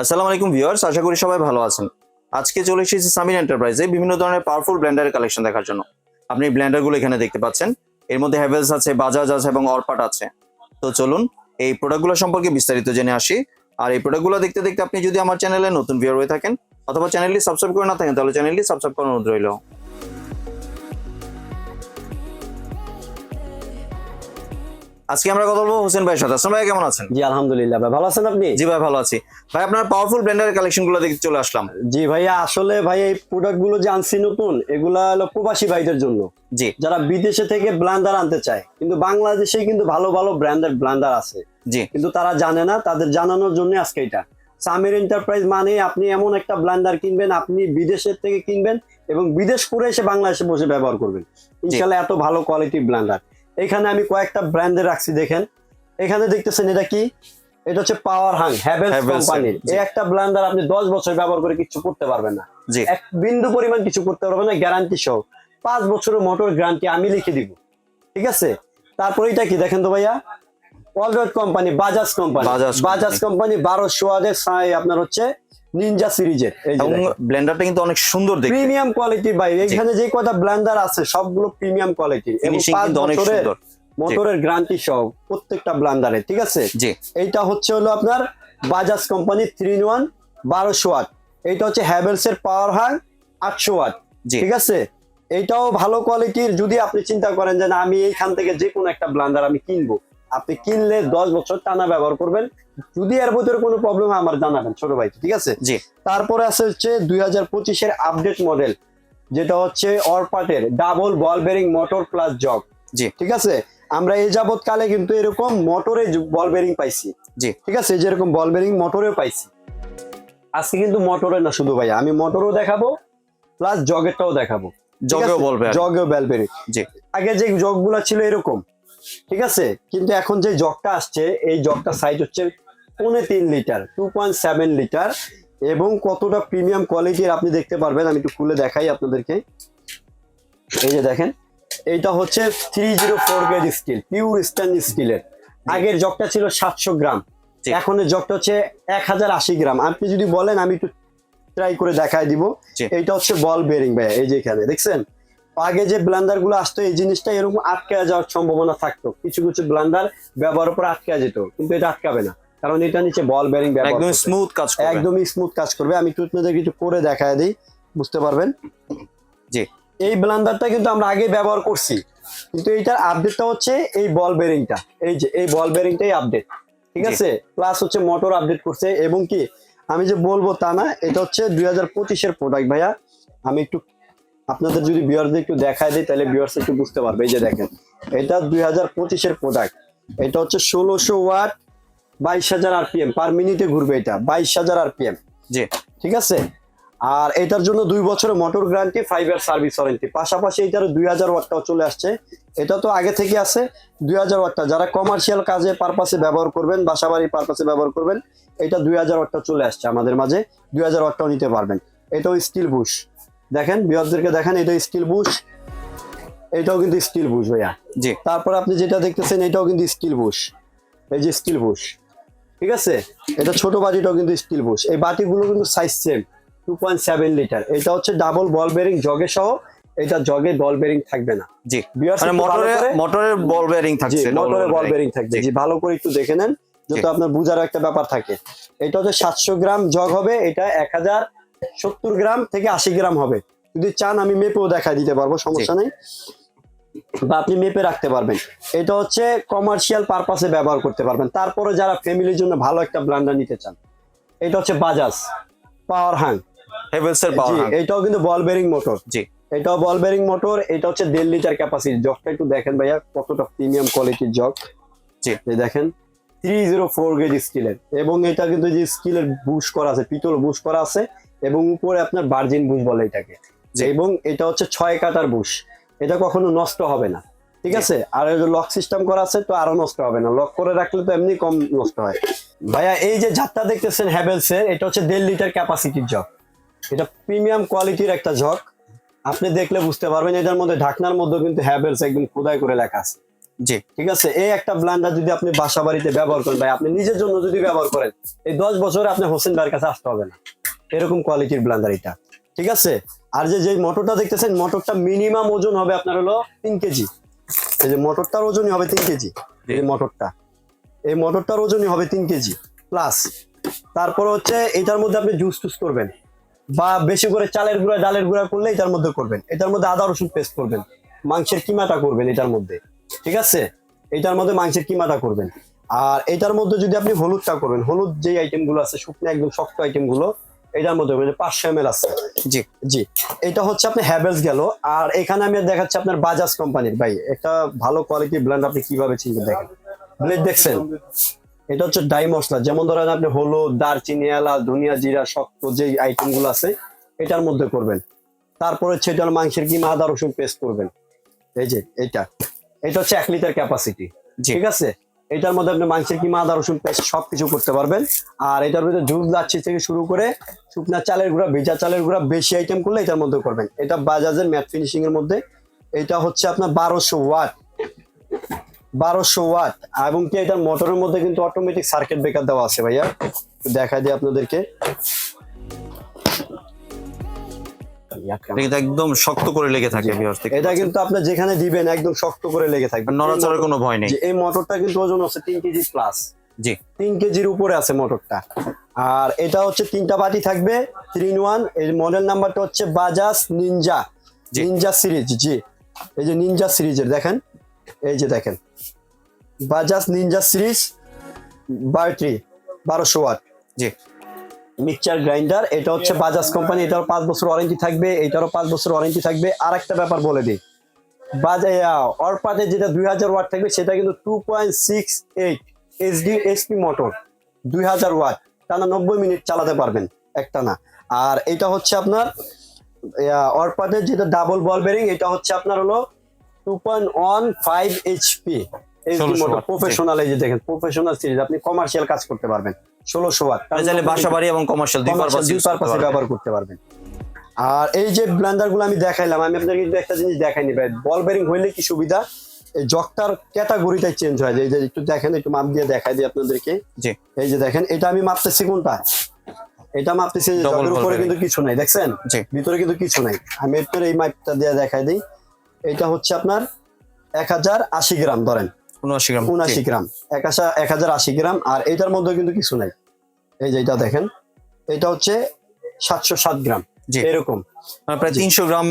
আসসালামু আলাইকুম ভিউয়ার্স, আশা করি সবাই ভালো আছেন। আজকে চলে এসেছি সামিন এন্টারপ্রাইজে বিভিন্ন ধরনের পাওয়ারফুল ব্লেন্ডারের কালেকশন দেখার জন্য। আপনি ব্লেন্ডারগুলো এখানে দেখতে পাচ্ছেন। এর মধ্যে হ্যাভেলস আছে বাজাজ আছে এবং অরপাট আছে। তো চলুন, এই প্রোডাক্টগুলো সম্পর্কে বিস্তারিত জেনে আসি। আর এই প্রোডাক্টগুলো দেখতে দেখতে আপনি যদি আমার চ্যানেলে নতুন ভিউয়ার হয়ে থাকেন, অথবা চ্যানেলটি সাবস্ক্রাইব করে না থাকেন, তাহলে চ্যানেলটি সাবস্ক্রাইব করার অনুরোধ রইল। আজকে আমরা কথা বলব হোসেন ভাইয়ের সাথে। হোসেন ভাই কেমন আছেন? জি আলহামদুলিল্লাহ। ভাই ভালো আছেন আপনি? জি ভাই ভালো আছি। ভাই আপনার পাওয়ারফুল ব্লেন্ডারের কালেকশনগুলো দেখতে চলে আসলাম। জি ভাইয়া আসলে ভাই এই প্রোডাক্টগুলো যে আনছি নতুন এগুলা হলো প্রবাসী ভাইদের জন্য। জি। যারা বিদেশে থেকে ব্লান্ডার আনতে চায় কিন্তু বাংলাদেশে কিন্তু ভালো ভালো ব্র্যান্ডের ব্লান্ডার আছে। জি। কিন্তু তারা জানে না তাদের জানানোর জন্য আজকে এটা। সামির এন্টারপ্রাইজ মানে আপনি এমন একটা ব্লান্ডার কিনবেন আপনি বিদেশের থেকে কিনবেন এবং বিদেশ করে এসে বাংলাদেশে বসে ব্যবহার করবেন। ইনশাল্লাহ এত ভালো কোয়ালিটি ব্লান্ডার এখানে আমি কয়েকটা ব্র্যান্ডে রাখছি দেখেন। এখানে দেখতেছেন এটা কি? এটা হচ্ছে পাওয়ার হাং হ্যাভেলস Havells, কোম্পানির। এই একটা ব্লান্ডার আপনি দশ বছর ব্যবহার করে কিছু করতে পারবেন না। জি। এক বিন্দু পরিমাণ কিছু করতে পারবেন না গ্যারান্টি সহ। পাঁচ বছরের মোটর গ্যারান্টি আমি লিখে দিব। ঠিক আছে? তারপর এটা কি দেখেন তো ভাইয়া? অলরেড company Bajaj company Bajaj company বারোশো আপনার হচ্ছে নিনজা সিরিজের এবং ব্লেন্ডারটা কিন্তু অনেক সুন্দর দেখতে। প্রিমিয়াম কোয়ালিটি ভাই এখানে যে কটা ব্লেন্ডার আছে সবগুলো প্রিমিয়াম কোয়ালিটি এবং ফিনিশিং কিন্তু অনেক সুন্দর। মোটরের গ্যারান্টি সহ প্রত্যেকটা ব্লান্ডারে ঠিক আছে? জি। এইটা হচ্ছে হলো আপনার Bajaj company three in one বারোশো ওয়াট। এইটা হচ্ছে হ্যাভেলস এর পাওয়ার হাং আটশো ওয়াট ঠিক আছে? এইটাও ভালো কোয়ালিটির যদি আপনি চিন্তা করেন যে না আমি এইখান থেকে যে কোনো একটা ব্লান্ডার আমি কিনবো আপনি কিনলে দশ বছর টানা ব্যবহার করবেন। যদি এর ভিতরে কোনো প্রবলেম আমার জানাবেন ছোট ভাই ঠিক আছে? জি। তারপরে আছে হচ্ছে দুই হাজার পঁচিশের আপডেট মডেল যেটা হচ্ছে অরপাটের double ball bearing motor plus jug জি। ঠিক আছে? আমরা এই যাবৎ কালে কিন্তু এরকম মোটরে বল বেরিং পাইছি। জি। ঠিক আছে? যেরকম বল বেরিং মোটরেও পাইছি। আজকে কিন্তু মোটরে না শুধু ভাই আমি মোটরও দেখাবো প্লাস জগেরটাও দেখাবো। জগেও? বলবে। জগেও বেল বেরিং জি। আগে যে জগগুলা ছিল এরকম ঠিক আছে? কিন্তু এখন যে জগটা আসছে এই জগটার সাইজ হচ্ছে পৌনে তিন litre two point seven litre এবং কতটা প্রিমিয়াম কোয়ালিটির আপনি দেখতে পারবেন আমি একটু খুলে দেখাই আপনাদেরকে। এই যে দেখেন এইটা হচ্ছে three zero four gauge steel pure stand স্টিলের আগের জগটা ছিল সাতশো গ্রাম এখন জগটা হচ্ছে এক হাজার আশি গ্রাম। আপনি যদি বলেন আমি একটু ট্রাই করে দেখাই দিব। এইটা হচ্ছে বল বেরিং ভাই এই যে এখানে দেখছেন? আগে যে ব্লান্ডারগুলো আসতো এই জিনিসটা এরকম আটকে যাওয়ার সম্ভাবনা থাকতো। কিছু কিছু ব্লান্ডার ব্যবহার উপর আটকে যেত কিন্তু এটা আটকাবে না। কারণ এটা নিচে বল ব্যারিং একদম স্মুথ কাজ করবে। একদমই স্মুথ কাজ করবে। আমি একটু আপনাদের কিছু করে দেখায় দিই বুঝতে পারবেন? জি। এই ব্লান্ডারটা কিন্তু আমরা আগে ব্যবহার করছি। কিন্তু এইটার আপডেটটা হচ্ছে এই বল বেরিংটা এই যে এই বল বেরিংটাই আপডেট ঠিক আছে? প্লাস হচ্ছে মোটর আপডেট করছে এবং কি? আমি যে বলব তা না এটা হচ্ছে দুই হাজার পঁচিশের প্রোডাক্ট ভাইয়া। আমি একটু আপনাদের যদি বিয়ারদের একটু দেখায় দেয় তাহলে বিয়ার্স একটু বুঝতে পারবে। এই যে দেখেন এটা দুই হাজার পঁচিশের প্রোডাক্ট এটা হচ্ছে ষোলোশো ওয়াট বাইশ হাজার আরপিএম। পার মিনিটে ঘুরবে এটা বাইশ হাজার আরপিএম। জি। ঠিক আছে? আর এটার জন্য দুই বছরের motor guarantee five year service warranty পাশাপাশি এটার দুই হাজার ওয়াটটাও চলে আসছে। এটা তো আগে থেকে আছে দুই হাজার ওয়াটটা। যারা কমার্শিয়াল কাজে পারপাসে ব্যবহার করবেন বাসাবাড়ি পারপাসে ব্যবহার করবেন এটা দুই হাজার ওয়াটটা চলে আসছে আমাদের মাঝে। দুই হাজার ওয়াটটাও নিতে পারবেন। এটাও স্টিল বুশ দেখেন বিহারদেরকে দেখেন এটা স্টিল বুশ এটাও কিন্তু স্টিল বুশ ভাইয়া। জি। তারপর আপনি যেটা দেখতেছেন এটাও কিন্তু স্টিল বুশ এই যে স্টিল বুশ ঠিক আছে? এটা ছোট বাটিটাও কিন্তু স্টিল বুশ এই বাটিগুলো কিন্তু size same two point seven litre এটা হচ্ছে ডাবল বল বেরিং জগে সহ এটা জগে বল বেরিং থাকবে না। জি। মানে মোটরের বল বেয়ারিং জি থাকছে মোটরে বল বেরিং থাকবে জি। ভালো করে একটু দেখে নেন যাতে জি। আপনার বুঝার একটা ব্যাপার থাকে। এটা হচ্ছে সাতশো গ্রাম জগ হবে এটা এক হাজার সত্তর গ্রাম থেকে আশি গ্রাম হবে। যদি চান আমি মেপেও দেখা দিতে পারব সমস্যা নেই। বা আপনি মেপে রাখতে পারবেন। এটা হচ্ছে কমার্শিয়াল পারপাসে ব্যবহার করতে পারবেন। তারপরে যারা ফ্যামিলির জন্য ভালো একটা ব্লান্ডার নিতে চান এটা হচ্ছে বাজাজ পাওয়ার হাং হেভেলস এর পাওয়ার এটাও কিন্তু বল বেরিং মোটর জি। এটাও বল বেরিং মোটর এটা হচ্ছে দেড় লিটার ক্যাপাসিটি জগটা একটু দেখেন ভাইয়া কতটা প্রিমিয়াম কোয়ালিটির জগ। জি। এই দেখেন থ্রি জিরো ফোর গেজ স্টিলের এবং এটা কিন্তু যে স্টিলের বুশ করা আছে পিতল বুশ করা আছে এবং উপরে আপনার ভার্জিন বুশ বলে এটাকে। এবং এটা হচ্ছে ছয় কাটার বুশ এটা কখনো নষ্ট হবে না। ঠিক আছে? আর লক সিস্টেম করা আছে তো আরও নষ্ট হবে না। লক করে রাখলে তো এমনি কম নষ্ট হয়। ভাইয়া এই যে ঝাটটা দেখতেছেন হ্যাভেলস এর এটা হচ্ছে দেড় লিটার ক্যাপাসিটির জগ এটা প্রিমিয়াম কোয়ালিটির একটা জগ আপনি দেখলে বুঝতে পারবেন এটার মধ্যে ঢাকনার মধ্যে কিন্তু হ্যাভেলস একদম খোদাই করে লেখা আছে। জি। ঠিক আছে? এই একটা ব্লান্ডার যদি আপনি বাসা বাড়িতে ব্যবহার করেন ভাই আপনি নিজের জন্য যদি ব্যবহার করেন এই দশ বছরে আপনি হোসেন ভাইয়ের কাছে আসতে হবে না। এরকম কোয়ালিটির ব্লান্ডার এটা। ঠিক আছে? আর যে যে মোটরটা দেখতেছেন, মোটরটা মিনিমাম ওজন হবে আপনার হলো তিন কেজি। এই যে মোটরটার ওজনই হবে তিন কেজি, এই মোটরটা। এই মোটরটার ওজনই হবে তিন কেজি প্লাস তারপর হচ্ছে এটার মধ্যে আপনি জুস টুস করবেন। বা বেশি করে চালের গুঁড়া, ডালের গুঁড়া করলে এটার মধ্যে করবেন। এটার মধ্যে আদা, রসুন পেস্ট করবেন। মাংসের কিমাটা করবেন এটার মধ্যে। ঠিক আছে? এটার মধ্যে মাংসের কিমাটা করবেন। আর এটার মধ্যে যদি আপনি হলুদটা করবেন হলুদ যে আইটেমগুলো আছে, শুকনো একদম শক্ত আইটেমগুলো এটার মধ্যে করবেন পাঁচশো এম আছে। জি। জি। এটা হচ্ছে আপনি হ্যাভেলস গেল। আর এখানে আমি দেখাচ্ছি আপনার বাজাজ কোম্পানির ভাই একটা ভালো কোয়ালিটির ব্র্যান্ড আপনি কীভাবে চিনতে দেখেন ব্লেড দেখছেন? এটা হচ্ছে ডাই মশলা। যেমন ধরেন আপনি হলুদ দারচিনি এলাচ ধনিয়া জিরা শক্ত যে আইটেমগুলো আছে এটার মধ্যে করবেন। তারপরে হচ্ছে এটা হলো মাংসের কিমা আদা রসুন পেস্ট করবেন। এই যে এটা। এটা হচ্ছে এক লিটার ক্যাপাসিটি ঠিক আছে? এটার মধ্যে আপনি মাংসের কিমা, আদা, রসুন পেস্ট সবকিছু করতে পারবেন। আর এটার ভিতরে জুস লাচ্ছি থেকে শুরু করে শুকনা চালের গুঁড়া, ভেজা চালের গুঁড়া বেশি আইটেম করলে এটার মধ্যে করবেন। এটা বাজাজের ম্যাট ফিনিশিং এর মধ্যে। এটা হচ্ছে আপনার বারোশো ওয়াট। বারোশো ওয়াট। এবং কি এটার মোটরের মধ্যে কিন্তু অটোমেটিক সার্কিট ব্রেকার দেওয়া আছে ভাইয়া? দেখা দিই আপনাদেরকে। এটা একদম শক্ত করে লেগে থাকে ভিউয়ার্স এটা কিন্তু আপনি যেখানে দিবেন একদম শক্ত করে লেগে থাকবে। নড়াচড়ার কোনো ভয় নেই। এই মোটরটা কিন্তু ওজন আছে তিন কেজি প্লাস জি। তিন কেজির উপরে আছে মোটরটা আর এটা হচ্ছে তিনটা বাটি থাকবে থ্রি ইন ওয়ান এই মডেল নাম্বারটা হচ্ছে বাজাজ নিনজা। নিনজা সিরিজ জি। এই যে নিনজা সিরিজের দেখেন? এই যে দেখেন। বাজাজ নিনজা সিরিজ বায়োট্রি বারোশো ওয়াট জি। মিক্সচার গ্রাইন্ডার, এটা হচ্ছে বাজাজ কোম্পানি এটারও পাঁচ বছর ওয়ারেন্টি থাকবে, এটারও পাঁচ বছর ওয়ারেন্টি থাকবে। আর একটা ব্যাপার বলে দিই বাজে অরপাতে যেটা দুই হাজার ওয়াট থাকবে, সেটা কিন্তু two point six eight HD SP motor দুই হাজার ওয়াট, টানা নব্বই মিনিট চালাতে পারবেন, একটা না। আর এটা হচ্ছে আপনার অরপাতের যেটা ডাবল বল বেরিং এটা হচ্ছে আপনার হলো two point one five HP HD motor professional এই যে দেখেন প্রফেশনাল সিরিজ আপনি কমার্শিয়াল কাজ করতে পারবেন। ষোলোশো ওয়াট চাইলে বাসা বাড়ি এবং কমার্শিয়াল দুই পারপাস ব্যবহার করতে পারবেন। আর এই যে ব্লেন্ডারগুলো আমি দেখাইলাম আমি আপনাকে একটা জিনিস দেখাইনি ভাই। বল বেরিং হইলে কি সুবিধা? এই জকটার ক্যাটাগরিটাই চেঞ্জ হয়। এই যে একটু দেখেন একটু মাপ দিয়ে দেখাই দিই আপনাদেরকে। জি। এই যে দেখেন এটা আমি মাপতেছি কোনটা? এটা মাপতেছি যে উপরে কিন্তু কিছু নাই দেখছেন? ভিতরে কিন্তু কিছু নাই। আমি একটু এই মাপটা দিয়ে দেখাই দিই। এটা হচ্ছে আপনার এক হাজার আশি গ্রাম ধরেন। উনআশি গ্রাম উনআশি গ্রাম। এক হাজার এক হাজার আশি গ্রাম। আর এটার মধ্যে কিন্তু কিছু নাই। এই যে এটা দেখেন এটা হচ্ছে সাতশো সাত গ্রাম। এরকম। মানে প্রায় তিনশো গ্রাম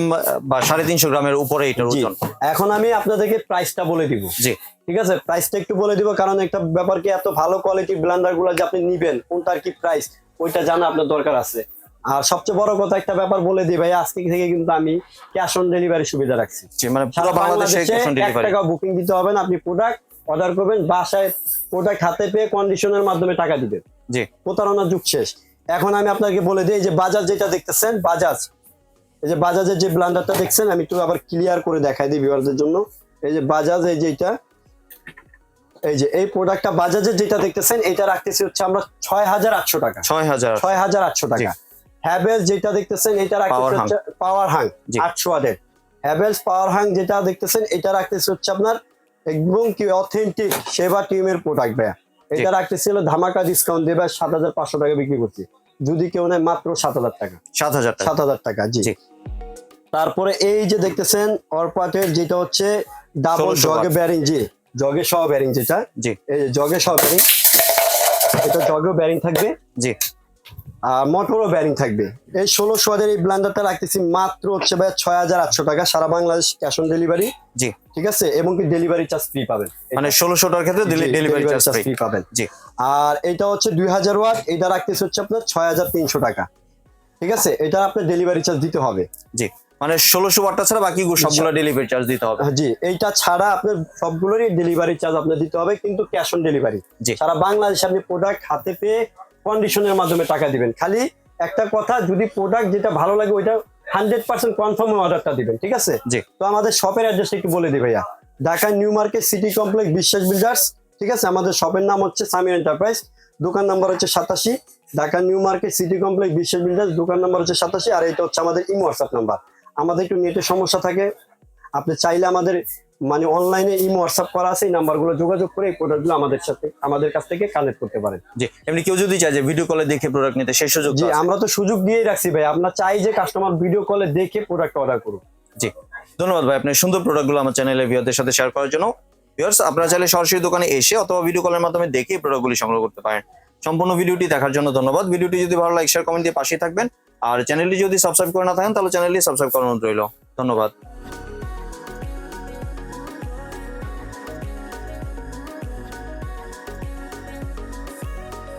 বা সাড়ে তিনশো গ্রামের উপরে এটার ওজন। এখন আমি আপনাদেরকে প্রাইসটা বলে দিব। জি। ঠিক আছে? প্রাইসটা একটু বলে দিব কারণ একটা ব্যাপার কি এত ভালো কোয়ালিটির ব্লেন্ডারগুলো যে আপনি নিবেন কোনটার কি প্রাইস ওইটা জানা আপনার দরকার আছে। আর সবচেয়ে বড় কথা একটা ব্যাপার বলে দিই ভাই আজকে থেকে কিন্তু আমি ক্যাশ অন ডেলিভারি সুবিধা রাখছি। মানে পুরো বাংলাদেশে ক্যাশ অন ডেলিভারি টাকা বুকিং দিতে হবে না আপনি প্রোডাক্ট অর্ডার করবেন বাসায় প্রোডাক্ট হাতে পেয়ে কন্ডিশনের মাধ্যমে টাকা দিবেন। জি। প্রতারণার যুগ শেষ। এখন আমি আপনাকে বলে দিই যে বাজাজ যেটা দেখতেছেন বাজাজ এই যে বাজাজের যে ব্লান্ডারটা দেখছেন আমি একটু আবার ক্লিয়ার করে দেখাই দিই ভিউয়ারদের জন্য। এই যে বাজাজ এই যে এটা এই যে এই প্রোডাক্টটা বাজাজের যেটা দেখতেছেন এটা রাখতেছি হচ্ছে আমরা ছয় হাজার আটশো টাকা। ছয় হাজার ছয় হাজার আটশো টাকা। হ্যাভেলস যেটা দেখতেছেন এটা রাখতেছি হচ্ছে পাওয়ার হাং। আটশো ওয়াটের হ্যাভেলস পাওয়ার হাং যেটা দেখতেছেন এটা রাখতেছে হচ্ছে আপনার একদম কি অথেন্টিক সেবা টিমের প্রোডাক্ট ভাইয়া। এটা রাখতেছি হলো ধামাকা ডিসকাউন্ট দেবে সাত হাজার পাঁচশো টাকা বিক্রি করছি। যদি কেউ নেয় মাত্র সাত হাজার টাকা। সাত হাজার টাকা। সাত হাজার টাকা জি। তারপরে এই যে দেখতেছেন অরপাটের যেটা হচ্ছে ডাবল জগে। ব্যারিং জি। জগে সহ ব্যারিং যেটা। জি। এই জগে সহ ব্যারিং এটা জগেও ব্যারিং থাকবে। জি। মোটরও ব্যারিং থাকবে। এই ষোলোশো হাজার এই ব্লান্ডারটা রাখতেছি মাত্র হচ্ছে ভাই ছয় হাজার আটশো টাকা সারা বাংলাদেশ ক্যাশ অন ডেলিভারি জি। ঠিক আছে? এবং কি ডেলিভারি চার্জ ফ্রি পাবেন। মানে ষোলোশোটার ক্ষেত্রে ডেলিভারি চার্জ ফ্রি পাবেন। জি। আর এটা হচ্ছে দুই হাজার ওয়াট এটা রাখতেছে হচ্ছে আপনার ছয় হাজার তিনশো টাকা। ঠিক আছে? এটা আপনার ডেলিভারি চার্জ দিতে হবে। জি। মানে ষোলোশো ওয়াটটা ছাড়া বাকি সবগুলো ডেলিভারি চার্জ দিতে হবে। জি এইটা ছাড়া আপনার সবগুলোরই ডেলিভারি চার্জ আপনার দিতে হবে কিন্তু ক্যাশ অন ডেলিভারি জি। সারা বাংলাদেশে আপনি প্রোডাক্ট হাতে পেয়ে কন্ডিশনের মাধ্যমে টাকা দিবেন। খালি একটা কথা যদি প্রোডাক্ট যেটা ভালো লাগে ওইটা হান্ড্রেড পার্সেন্ট কনফার্ম অর্ডারটা দিবেন ঠিক আছে? জি। তো আমাদের শপের অ্যাড্রেসটা একটু বলে দিই ভাইয়া। Dhaka new market city complex Biswas builders ঠিক আছে? আমাদের শপের নাম হচ্ছে সামির এন্টারপ্রাইজ দোকান নাম্বার হচ্ছে সাতাশি। Dhaka new market city complex Biswas builders দোকান নাম্বার হচ্ছে সাতাশি আর এটা হচ্ছে আমাদের ইমো হোয়াটসঅ্যাপ নাম্বার আমাদের একটু নেটের সমস্যা থাকে আপনি চাইলে আমাদের মানে অনলাইনে ইমো হোয়াটসঅ্যাপ করা আছে এই নাম্বারগুলো যোগাযোগ করে এই প্রোডাক্টগুলো আমাদের সাথে আমাদের কাছ থেকে কালেক্ট করতে পারেন। জি এমনি কেউ যদি চায় যে ভিডিও কলে দেখে প্রোডাক্ট নিতে সেই সুযোগ জি আমরা তো সুযোগ দিয়েই রাখছি ভাই। আমরা চাই যে কাস্টমার ভিডিও কলে দেখে প্রোডাক্ট অর্ডার করুক। জি ধন্যবাদ ভাই। আপনার সুন্দর প্রোডাক্টগুলো আমার চ্যানেলে ভিউয়ারদের সাথে শেয়ার করার জন্য। ভিউয়ার্স আপনারা চাইলে সরাসরি দোকানে এসে অথবা ভিডিও কলের মাধ্যমে দেখে প্রোডাক্টগুলি সংগ্রহ করতে পারেন। সম্পূর্ণ ভিডিওটি দেখার জন্য ধন্যবাদ। ভিডিওটি যদি ভালো লাগে শেয়ার কমেন্ট দিয়ে পাশে থাকবেন। আর চ্যানেলটি যদি সাবস্ক্রাইব করে না থাকেন তাহলে চ্যানেলটি সাবস্ক্রাইব অনুরোধ রইল। ধন্যবাদ।